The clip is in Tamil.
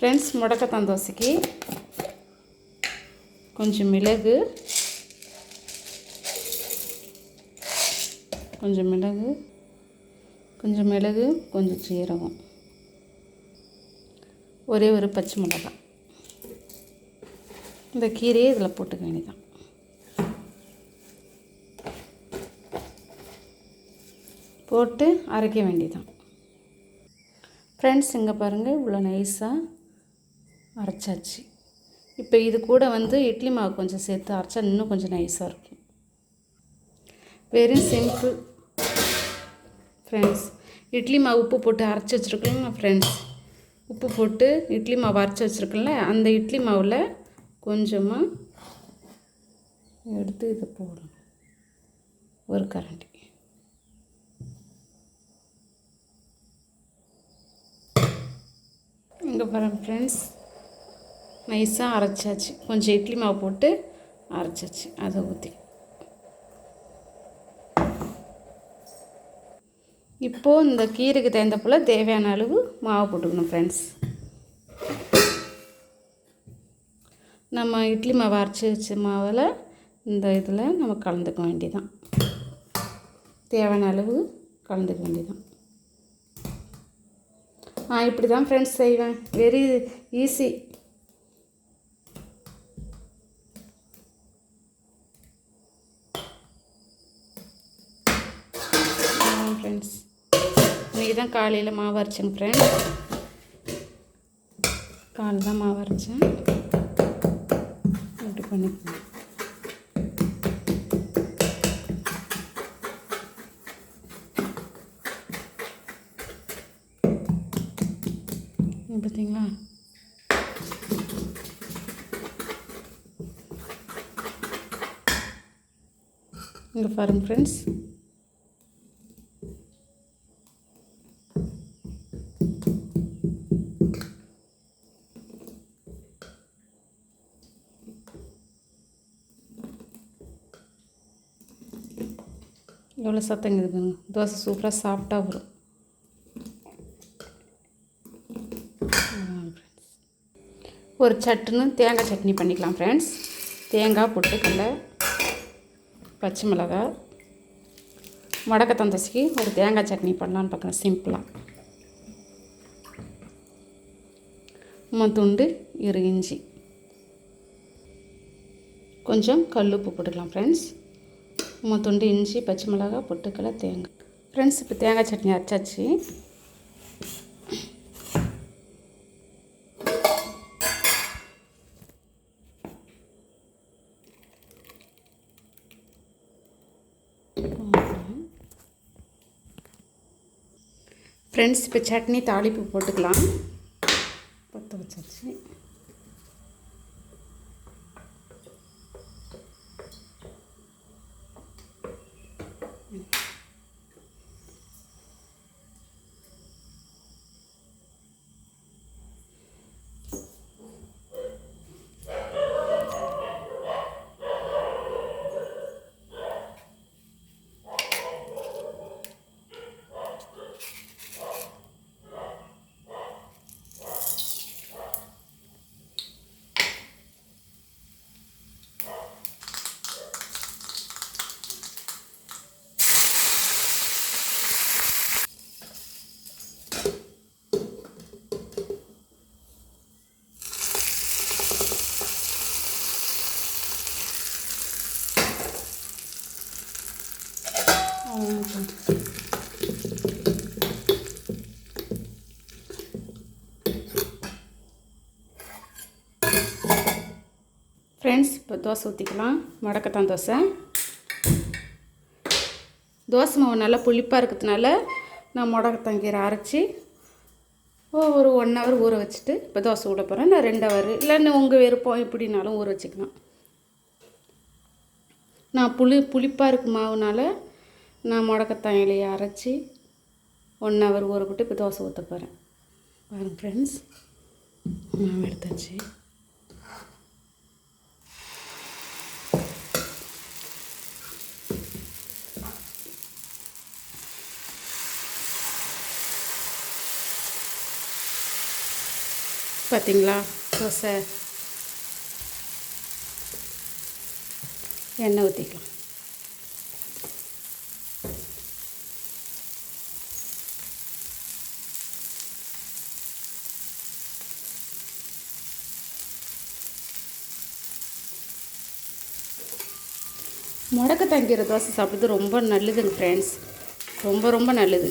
ஃப்ரெண்ட்ஸ் முடக்கத்தான் தோசைக்கு. கொஞ்சம் மிளகு. கொஞ்சம் மிளகு. கொஞ்சம் மிளகு கொஞ்சம் சீரகம். ஒரே ஒரு பச்சை மிளகாய். இந்த கீரையை இதில் போட்டுக்க வேண்டியதான் போட்டு அரைக்க வேண்டியதான் ஃப்ரெண்ட்ஸ் இங்கே பாருங்கள் இவ்வளோ நைஸாக அரைச்சாச்சு. இப்போ இது கூட வந்து இட்லி மாவு கொஞ்சம் சேர்த்து அரைச்சா இன்னும் கொஞ்சம் நைஸாக இருக்கும். வெரி சிம்பிள் ஃப்ரெண்ட்ஸ் இட்லி மாவு உப்பு போட்டு அரைச்சி வச்சுருக்கோங்க ஃப்ரெண்ட்ஸ் உப்பு போட்டு இட்லி மாவு அரைச்சி வச்சுருக்கல அந்த இட்லி மாவில் கொஞ்சமாக எடுத்து இதை போடணும். ஒரு கரண்டி. இங்கே பாருங்க ஃப்ரெண்ட்ஸ் நைஸாக அரைச்சாச்சு. கொஞ்சம் இட்லி மாவு போட்டு அரைச்சாச்சு. அதை ஊற்றி இப்போது இந்த கீரைக்கு தகுந்த போல் தேவையான அளவு மாவு போட்டுக்கணும் ஃப்ரெண்ட்ஸ் நம்ம இட்லி மாவு அரைச்சி வச்ச மாவில் இந்த இதில் நம்ம கலந்துக்க வேண்டியதான் தேவையான அளவு கலந்துக்க வேண்டியதான் ஆ இப்படி தான் ஃப்ரெண்ட்ஸ் செய்வேன். வெரி ஈஸி ஃப்ரெண்ட்ஸ் இன்றைக்கி தான் காலையில் மாவு அரைச்சேங்க ஃப்ரெண்ட்ஸ் கால் தான் மாவு அரைச்சேன். இப்படி பண்ணிக்கணும் பார்த்தீங்களா இங்கே பாருங்க ஃப்ரெண்ட்ஸ் எவ்வளோ சத்தங்க பாருங்க தோசை சூப்பராக சாஃப்டாக வரும். ஒரு சட்டுன்னு தேங்காய் சட்னி பண்ணிக்கலாம் ஃப்ரெண்ட்ஸ் தேங்காய் பொட்டுக்கடல பச்சை மிளகாய் வடக்கத்தந்தசிக்கு ஒரு தேங்காய் சட்னி பண்ணலான்னு பார்க்குறேன் சிம்பிளாக துண்டு இரு இஞ்சி. கொஞ்சம் கல்லுப்பு போட்டுக்கலாம் ஃப்ரெண்ட்ஸ் துண்டு இஞ்சி பச்சை மிளகாய் பொட்டுக்கலை தேங்காய். ஃப்ரெண்ட்ஸ் இப்போ தேங்காய் சட்னி அரைச்சாச்சு. ஃப்ரெண்ட்ஸ் இப்போ சட்னி தாளிப்பு போட்டுக்கலாம். பற்ற வச்சாச்சு. ஃப்ரெண்ட்ஸ் இப்போ தோசை ஊற்றிக்கலாம் முடக்கத்தான் தோசை. தோசை மாவு நல்லா புளிப்பாக இருக்கிறதுனால நான் முடக்கத்தான் கீரை அரைச்சி ஒரு ஒன் ஹவர் ஊற வச்சுட்டு இப்போ தோசை விட போகிறேன் நான் ரெண்டு ஹவர் இல்லைன்னு உங்கள் விருப்பம் எப்படினாலும் ஊற வச்சுக்கலாம். நான் புளி புளிப்பாக இருக்கும் மாவுனால நான் முடக்கத்தான் இலையை அரைச்சி ஒன் ஹவர் ஊற விட்டு இப்போ தோசை ஊற்ற போகிறேன் பாருங்கள் ஃப்ரெண்ட்ஸ் மாவு எடுத்தாச்சு. பார்த்தீங்களா தோசை. எண்ணெய் ஊற்றிக்கலாம் முடக்க தங்கிற தோசை சாப்பிட்றது ரொம்ப நல்லதுங்க ஃப்ரெண்ட்ஸ் ரொம்ப ரொம்ப நல்லது.